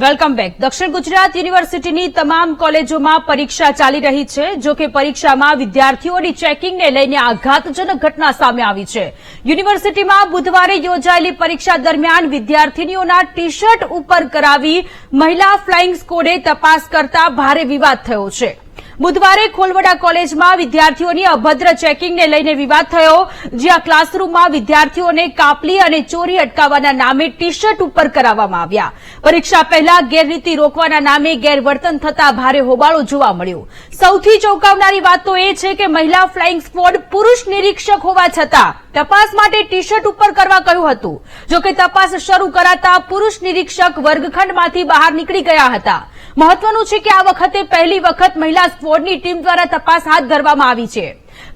Welcome back. દક્ષિણ ગુજરાત યુનિવર્સિટીની તમામ કોલેજોમાં પરીક્ષા ચાલી રહી છે, જો કે પરીક્ષામાં વિદ્યાર્થીઓની ચેકિંગને લઈને આઘાતજનક ઘટના સામે આવી છે. યુનિવર્સિટીમાં બુધવારે યોજાયેલી પરીક્ષા દરમિયાન વિદ્યાર્થીનીઓના ટી શર્ટ ઉપર કરાવી મહિલા ફ્લાઇંગ સ્કોડે તપાસ કરતા ભારે વિવાદ થયો છે. બુધવારે ખોલવડા કોલેજમાં વિદ્યાર્થીઓની અભદ્ર ચેકિંગને લઈને વિવાદ થયો, જ્યાં ક્લાસરૂમમાં વિદ્યાર્થીઓને કાપલી અને ચોરી અટકાવવાના નામે ટી શર્ટ ઉપર કરાવવામાં આવ્યા. પરીક્ષા પહેલા ગેરરીતિ રોકવાના નામે ગેરવર્તન થતા ભારે હોબાળો જોવા મળ્યો. સૌથી ચોંકાવનારી વાત તો એ છે કે મહિલા ફ્લાઇંગ સ્કવોડ પુરુષ નિરીક્ષક હોવા છતાં તપાસ માટે ટી શર્ટ ઉપર કરવા કહ્યું હતું. જોકે તપાસ શરૂ કરાતા પુરુષ નિરીક્ષક વર્ગખંડમાંથી બહાર નીકળી ગયા હતા. મહત્વનું છે કે આ વખતે પહેલી વખત મહિલા સ્કવોડની ટીમ દ્વારા તપાસ હાથ ધરવામાં આવી છે.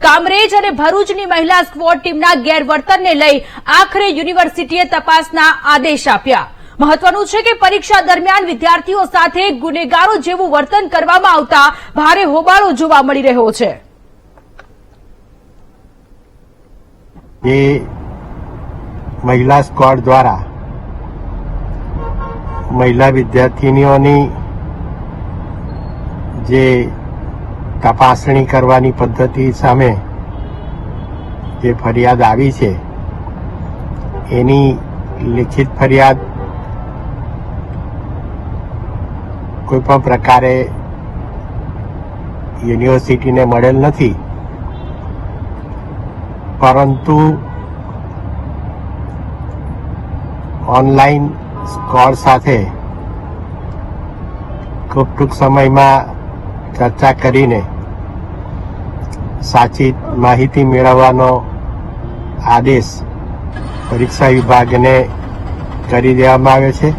કામરેજ અને ભરૂચની મહિલા સ્કવોડ ટીમના ગેરવર્તનને લઈ આખરે યુનિવર્સિટીએ તપાસના આદેશ આપ્યા. મહત્વનું છે કે પરીક્ષા દરમિયાન વિદ્યાર્થીઓ સાથે ગુનેગારો જેવું વર્તન કરવામાં આવતા ભારે હોબાળો જોવા મળી રહ્યો છે. એ મહિલા સ્કવોડ દ્વારા મહિલા વિદ્યાર્થીનીઓની જે તપાસણી કરવાની પદ્ધતિ સામે જે ફરિયાદ આવી છે, એની લિખિત ફરિયાદ કોઈ પણ પ્રકારે યુનિવર્સિટીને મળેલ નથી. પરંતુ ઓનલાઈન સ્કોર સાથે ખૂબ ટૂંક સમયમાં ચર્ચા કરીને સાચી માહિતી મેળવવાનો આદેશ પરીક્ષા વિભાગને કરી દેવામાં આવે છે.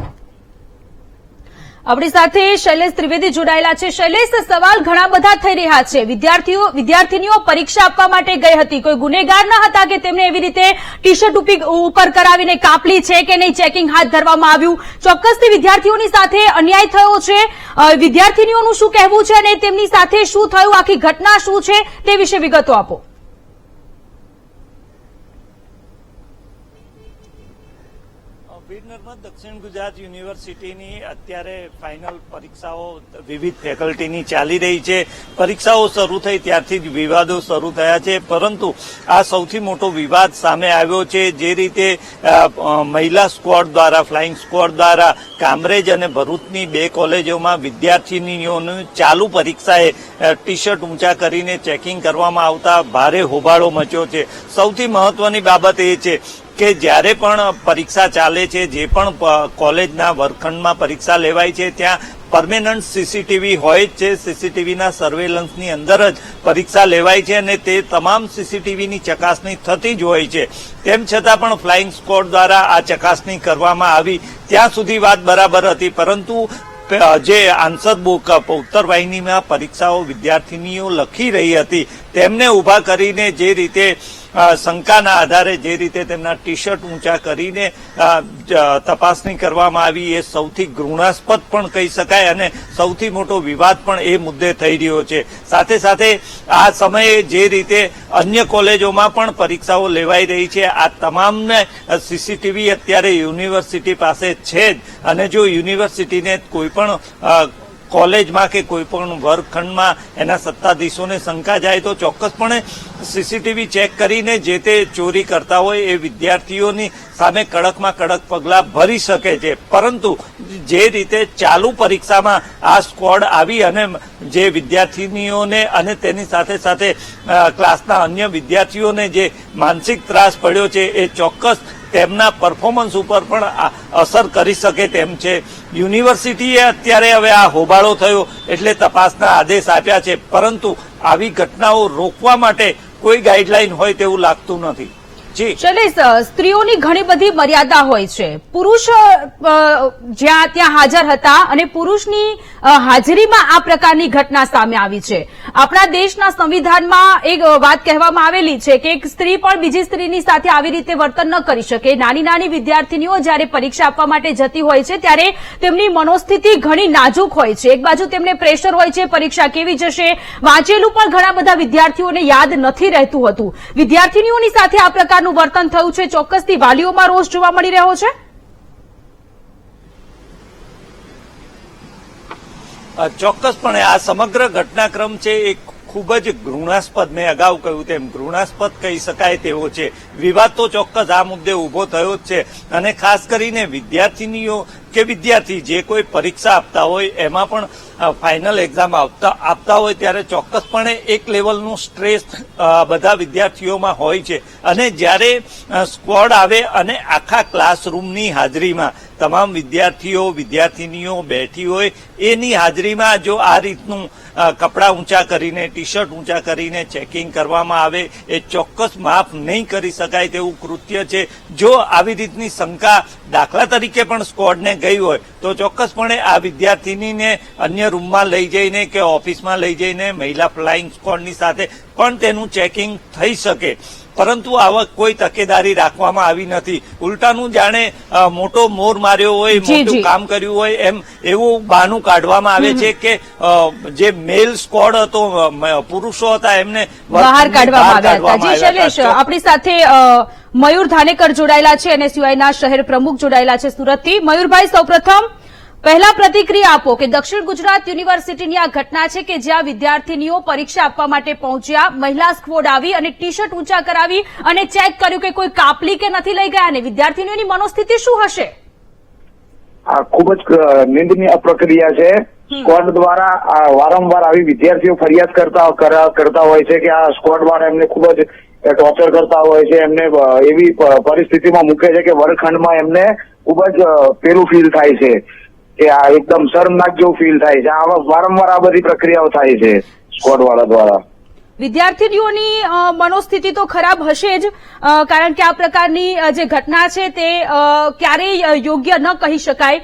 આપણી સાથે શૈલેષ ત્રિવેદી જોડાયેલા છે. શૈલેષ, સવાલ ઘણા બધા થઈ રહ્યા છે. વિદ્યાર્થીઓ વિદ્યાર્થીનીઓ પરીક્ષા આપવા માટે ગઈ હતી. કોઈ ગુનેગાર ન હતા કે તેમને એવી રીતે ટી શર્ટ ઉપર કરાવીને કાપલી છે કે નહીં? ચેકિંગ હાથ ધરવામાં આવ્યું. ચોક્કસથી વિદ્યાર્થીઓની સાથે અન્યાય થયો છે. વિદ્યાર્થીનીઓનું શું કહેવું છે અને તેમની સાથે શું થયું? આખી ઘટના શું છે? તે વિશે વિગતો આપો. નર્મદ દક્ષિણ ગુજરાત યુનિવર્સિટીની અત્યારે ફાઇનલ પરીક્ષાઓ વિવિધ ફેકલ્ટીની ચાલી રહી છે. પરીક્ષાઓ શરૂ થઈ ત્યારથી જ વિવાદો શરૂ થયા છે. પરંતુ આ સૌથી મોટો વિવાદ સામે આવ્યો છે જે રીતે મહિલા સ્ક્વોડ દ્વારા, ફ્લાઇંગ સ્ક્વોડ દ્વારા કામરેજ અને ભરૂચની બે કોલેજોમાં વિદ્યાર્થીનીઓની ચાલુ પરીક્ષાએ ટી શર્ટ ઊંચા કરીને ચેકિંગ કરવામાં આવતા ભારે હોબાળો મચ્યો છે. સૌથી મહત્વની બાબત એ છે કે જ્યારે પણ પરીક્ષા ચાલે છે, જે પણ કોલેજના વર્ગખંડમાં પરીક્ષા લેવાય છે, ત્યાં પરમેનન્ટ સીસીટીવી હોય જ છે. સીસીટીવીના સર્વેલન્સની અંદર જ પરીક્ષા લેવાય છે અને તે તમામ સીસીટીવીની ચકાસણી થતી જ હોય છે. તેમ છતાં પણ ફ્લાઇંગ સ્કોડ દ્વારા આ ચકાસણી કરવામાં આવી. ત્યાં સુધી વાત બરાબર હતી, પરંતુ જે આન્સર બુક, ઉત્તર વાહિનીમાં પરીક્ષાઓ વિદ્યાર્થીનીઓ લખી રહી હતી, તેમને ઊભા કરીને જે રીતે શંકાના આધારે જે રીતે તેમના ટી શર્ટ ઊંચા કરીને તપાસણી કરવામાં આવી, એ સૌથી ઘૃણાસ્પદ પણ કહી શકાય અને સૌથી મોટો વિવાદ પણ એ મુદ્દે થઈ રહ્યો છે. સાથે સાથે આ સમયે જે રીતે અન્ય કોલેજોમાં પણ પરીક્ષાઓ લેવાઈ રહી છે, આ તમામને સીસીટીવી અત્યારે યુનિવર્સિટી પાસે છે જ. અને જો યુનિવર્સિટીને કોઈ પણ કોલેજમાં કે કોઈ પણ વર્ગખંડમાં એના સત્તાધીશોને શંકા જાય તો ચોક્કસપણે સીસીટીવી ચેક કરીને જે તે ચોરી કરતા હોય એ વિદ્યાર્થીઓની સામે કડકમાં કડક પગલાં ભરી શકે છે. પરંતુ જે રીતે ચાલુ પરીક્ષામાં આ સ્કોડ આવી અને જે વિદ્યાર્થીનીઓને અને તેની સાથે સાથે ક્લાસના અન્ય વિદ્યાર્થીઓને જે માનસિક ત્રાસ પડ્યો છે એ ચોક્કસ તેમના પરફોર્મન્સ ઉપર પણ અસર કરી શકે તેમ છે. યુનિવર્સિટીએ અત્યારે હવે આ હોબાળો થયો એટલે તપાસના આદેશ આપ્યા છે. પરંતુ આવી ઘટનાઓ રોકવા માટે કોઈ ગાઈડલાઈન હોય તેવું લાગતું નથી. સ્ત્રીઓની ઘણી બધી મર્યાદા હોય છે. પુરુષ જ્યાં ત્યાં હાજર હતા અને પુરુષની હાજરીમાં આ પ્રકારની ઘટના સામે આવી છે. આપણા દેશના સંવિધાનમાં એક વાત કહેવામાં આવેલી છે કે એક સ્ત્રી પણ બીજી સ્ત્રીની સાથે આવી રીતે વર્તન ન કરી શકે. નાની નાની વિદ્યાર્થીનીઓ જ્યારે પરીક્ષા આપવા માટે જતી હોય છે, ત્યારે તેમની મનોસ્થિતિ ઘણી નાજુક હોય છે. એક બાજુ તેમને પ્રેશર હોય છે, પરીક્ષા કેવી જશે? વાંચેલું પણ ઘણા બધા વિદ્યાર્થીઓને યાદ નથી રહેતું હતું. વિદ્યાર્થીનીઓની સાથે આ પ્રકારનું વર્તન થયું છે? ચોક્કસથી વાલીઓમાં રોષ જોવા મળી રહ્યો છે? ચોક્કસપણે આ સમગ્ર ઘટનાક્રમ છે એ ખૂબ જ ઘૃણાસ્પદ. મેં અગાઉ કહ્યું તેમ ઘૃણાસ્પદ કહી શકાય તેવો છે. વિવાદ તો ચોક્કસ આ મુદ્દે ઊભો થયો જ છે. અને ખાસ કરીને વિદ્યાર્થીનીઓ કે વિદ્યાર્થી જે કોઈ પરીક્ષા આપતા હોય એમાં પણ ફાઇનલ એક્ઝામ આપતા આપતા હોય ત્યારે ચોક્કસપણે એક લેવલનું સ્ટ્રેસ બધા વિદ્યાર્થીઓમાં હોય છે. અને જ્યારે અ, આવે અને આખા ક્લાસરૂમની હાજરીમાં તમામ વિદ્યાર્થીઓ, વિદ્યાર્થીનીઓ બેઠી હોય, એની હાજરીમાં જો આ રીતનું કપડાં ઊંચા કરીને ટી શર્ટ ઊંચા કરીને ચેકિંગ કરવામાં આવે, એ ચોક્કસ માફ નહીં કરી શકાય તેવું કૃત્ય છે. જો આવી રીતની શંકા દાખલા તરીકે પણ સ્કોડને ગઈ હોય, તો ચોક્કસપણે આ વિદ્યાર્થીનીને અન્ય રૂમમાં લઈ જઈને કે ઓફિસમાં લઈ જઈને મહિલા ફ્લાઇંગ સ્કોડની સાથે પણ તેનું ચેકિંગ થઈ શકે. પરંતુ આવક કોઈ તકેદારી રાખવામાં આવી નથી. ઉલટાનું જાણે મોટો મોર માર્યો હોય મોટું કામ કર્યું હોય એમ એવું બહાનું કાઢવામાં આવે છે કે જે મેલ સ્કોડ હતો પુરુષો હતા એમને બહાર કાઢવામાં આવ્યા હતા. જી શૈલેષ આપણી સાથે મયુર ધાનેકર જોડાયેલા છે અને સિવાયના શહેર પ્રમુખ જોડાયેલા છે સુરતથી. મયુરભાઈ સૌપ્રથમ પહેલા પ્રતિક્રિયા આપો કે દક્ષિણ ગુજરાત યુનિવર્સિટીની આ ઘટના છે કે જ્યાં વિદ્યાર્થીનીઓ પરીક્ષા આપવા માટે પહોંચ્યા મહિલા સ્કવોડ આવી અને ટી શર્ટ ઊંચા કરાવી અને ચેક કર્યું કે કોઈ કાપલી કે નથી લઈ ગયા અને વિદ્યાર્થીનીઓની મનોસ્થિતિ શું હશે? આ ખૂબ જ નિંદનીય પ્રક્રિયા છે. સ્કોડ દ્વારા વારંવાર આવી વિદ્યાર્થીઓ ફરિયાદ કરતા કરતા હોય છે કે આ સ્કોડ વાળા એમને ખૂબ જ ટોર્ચર કરતા હોય છે. એમને એવી પરિસ્થિતિમાં મૂકે છે કે વર્ગખંડમાં એમને ખૂબ જ પેલું ફીલ થાય છે. કે આ એકદમ શરમનાક જેવું ફીલ થાય છે. આવા વારંવાર આ બધી પ્રક્રિયાઓ થાય છે સ્કોડ વાળા દ્વારા. વિદ્યાર્થીનીઓની મનોસ્થિતિ તો ખરાબ હશે જ કારણ કે આ પ્રકારની જે ઘટના છે તે ક્યારેય યોગ્ય ન કહી શકાય.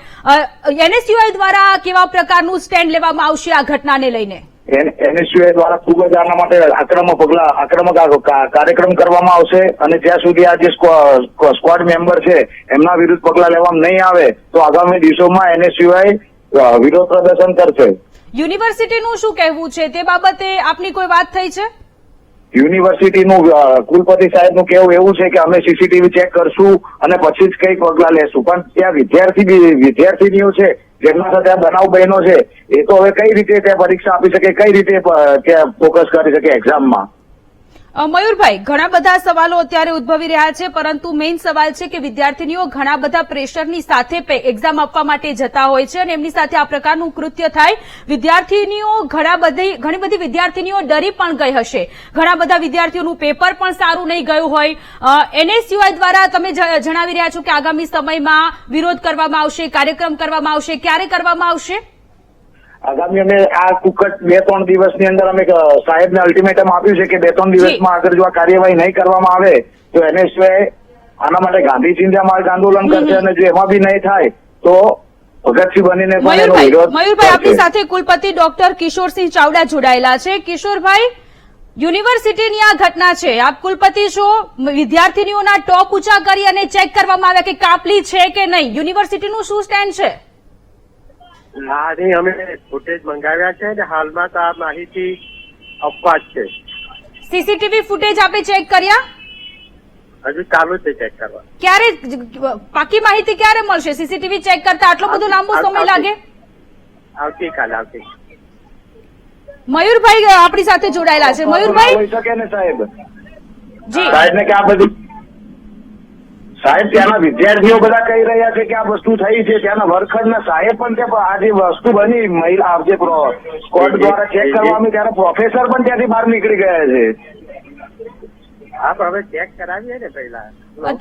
એનએસયુઆઈ દ્વારા કેવા પ્રકારનું સ્ટેન્ડ લેવામાં આવશે આ ઘટનાને લઈને? એનએસયુએ દ્વારા ખૂબ જ આના માટે આક્રમક પગલા આક્રમક કાર્યક્રમ કરવામાં આવશે અને જ્યાં સુધી આ જે સ્ક્વો- સ્ક્વોડ મેમ્બર છે એમના વિરુદ્ધ પગલા લેવામાં નહીં આવે તો આગામી દિવસોમાં એનએસયુઆઈ વિરોધ પ્રદર્શન કરશે. યુનિવર્સિટીનું શું કહેવું છે? તે બાબતે આપની કોઈ વાત થઈ છે? યુનિવર્સિટીનું કુલપતિ સાહેબનું કહેવું એવું છે કે અમે સીસીટીવી ચેક કરશું અને પછી જ કઈ પગલા લેશું. પણ ત્યાં વિદ્યાર્થી વિદ્યાર્થીનીઓ છે જેમના સાથે આ બનાવ બહેનો છે, એ તો હવે કઈ રીતે તે પરીક્ષા આપી શકે, કઈ રીતે ફોકસ કરી શકે એક્ઝામમાં મયુરભાઈ, ઘણા બધા સવાલો અત્યારે ઉદ્ભવી રહ્યા છે, પરંતુ મેઇન સવાલ છે કે વિદ્યાર્થીનીઓ ઘણા બધા પ્રેશરની સાથે એક્ઝામ આપવા માટે જતા હોય છે અને એમની સાથે આ પ્રકારનું કૃત્ય થાય. વિદ્યાર્થીનીઓ ઘણા બધી, ઘણી બધી વિદ્યાર્થીનીઓ ડરી પણ ગઈ હશે. ઘણા બધા વિદ્યાર્થીઓનું પેપર પણ સારું નહીં ગયું હોય. એનએસયુઆઈ દ્વારા તમે જણાવી રહ્યા છો કે આગામી સમયમાં વિરોધ કરવામાં આવશે, કાર્યક્રમ કરવામાં આવશે. ક્યારે કરવામાં આવશે? આગામી અમે આ કુકટ બે ત્રણ દિવસની અંદર અમે સાહેબને અલ્ટિમેટમ આપ્યું છે કે બે ત્રણ દિવસમાં આગળ જો આ કાર્યવાહી નહીં કરવામાં આવે તો એનએસયુઆઈ આના માટે ગાંધી ચિંતા માર્ગ આંદોલન કરશે અને જો એમાં બી નહીં થાય તો ભગતસિંહ બનીને મયુરભાઈ આપણી સાથે કુલપતિ ડોક્ટર કિશોરસિંહ ચાવડા જોડાયેલા છે. કિશોરભાઈ યુનિવર્સિટીની આ ઘટના છે. આપ કુલપતિ છો વિદ્યાર્થીનીઓના ટોપ ઊંચા કરી અને ચેક કરવામાં આવ્યા કે કાપલી છે કે નહીં? યુનિવર્સિટીનું શું સ્ટેન્ડ છે? હા નહીં અમે ફૂટેજ મંગાવ્યા છે અને હાલમાં તો આ માહિતી અપવાદ છે. સીસીટીવી ફૂટેજ આપે ચેક કર્યા? હજુ ચાલુ છે ચેક કરવા. ક્યારે પાકી માહિતી ક્યારે મળશે? સીસીટીવી ચેક કરતા આટલો બધો લાંબો સમય લાગે? આવતીકાલે આવતી મયુરભાઈ આપણી સાથે જોડાયેલા છે. મયુરભાઈ? શકે ને સાહેબ? જી. સાહેબ ને કે આ બધી સાહેબ ત્યાંના વિદ્યાર્થીઓ બધા કહી રહ્યા છે કે આ વસ્તુ થઈ છે. ત્યાંના વર્કરના સાહેબ પણ છે આ જે વસ્તુ બની. મહિલા આ જે સ્કોડ દ્વારા ચેક કરવામાં ત્યારે પ્રોફેસર પણ ત્યાંથી બહાર નીકળી ગયા છે. હા હવે ચેક કરાવીએ ને પહેલા.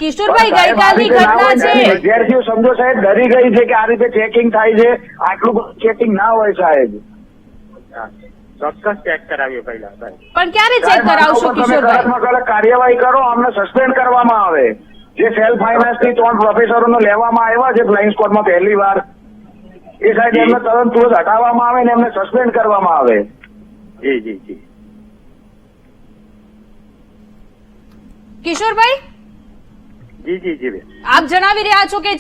કિશોરભાઈ પણ સાહેબ, આ ગઈકાલની રીતે ના હોય. ઘટના છે. વિદ્યાર્થીઓ સમજો સાહેબ ડરી ગઈ છે કે આ રીતે ચેકિંગ થાય છે. આટલું બધું ચેકિંગ ના હોય સાહેબ. હા ચોક્કસ ચેક કરાવીએ પહેલા સાહેબ. પણ ક્યારે ચેક કરાવશો કિશોરભાઈ? કાર્યવાહી કરો અમને સસ્પેન્ડ કરવામાં આવે. જે સેલ્ફ ફાઇનાન્સથી ત્રણ પ્રોફેસરોને લેવામાં આવ્યા છે ફ્લાઇંગ સ્કોડમાં પહેલી વાર. એ સાહેબ એમને તરત તુરંત હટાવવામાં આવે ને એમને સસ્પેન્ડ કરવામાં આવે. જી જી જી. કિશોરભાઈ? જી જી જી આપ જણાવી રહ્યા છો કે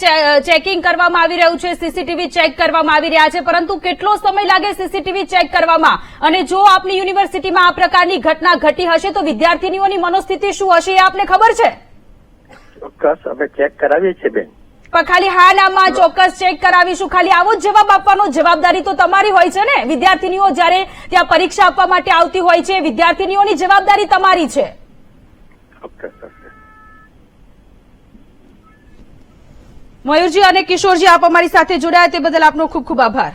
ચેકિંગ કરવામાં આવી રહ્યું છે સીસીટીવી ચેક કરવામાં આવી રહ્યા છે પરંતુ કેટલો સમય લાગે સીસીટીવી ચેક કરવામાં? અને જો આપની યુનિવર્સિટીમાં આ પ્રકારની ઘટના ઘટી હશે તો વિદ્યાર્થીનીઓની મનોસ્થિતિ શું હશે એ આપને ખબર છે? ચોક્કસ અમે ચેક કરાવીએ છીએ બેન. પણ ખાલી હા નામાં ચોક્કસ ચેક કરાવીશું. ખાલી આવો જ જવાબ આપવાનો. જવાબદારી તો તમારી હોય છે ને? વિદ્યાર્થીનીઓ જ્યારે ત્યાં પરીક્ષા આપવા માટે આવતી હોય છે વિદ્યાર્થીનીઓની જવાબદારી તમારી છે. મયુરજી અને કિશોરજી આપ અમારી સાથે જોડાયા તે બદલ આપનો ખૂબ ખૂબ આભાર.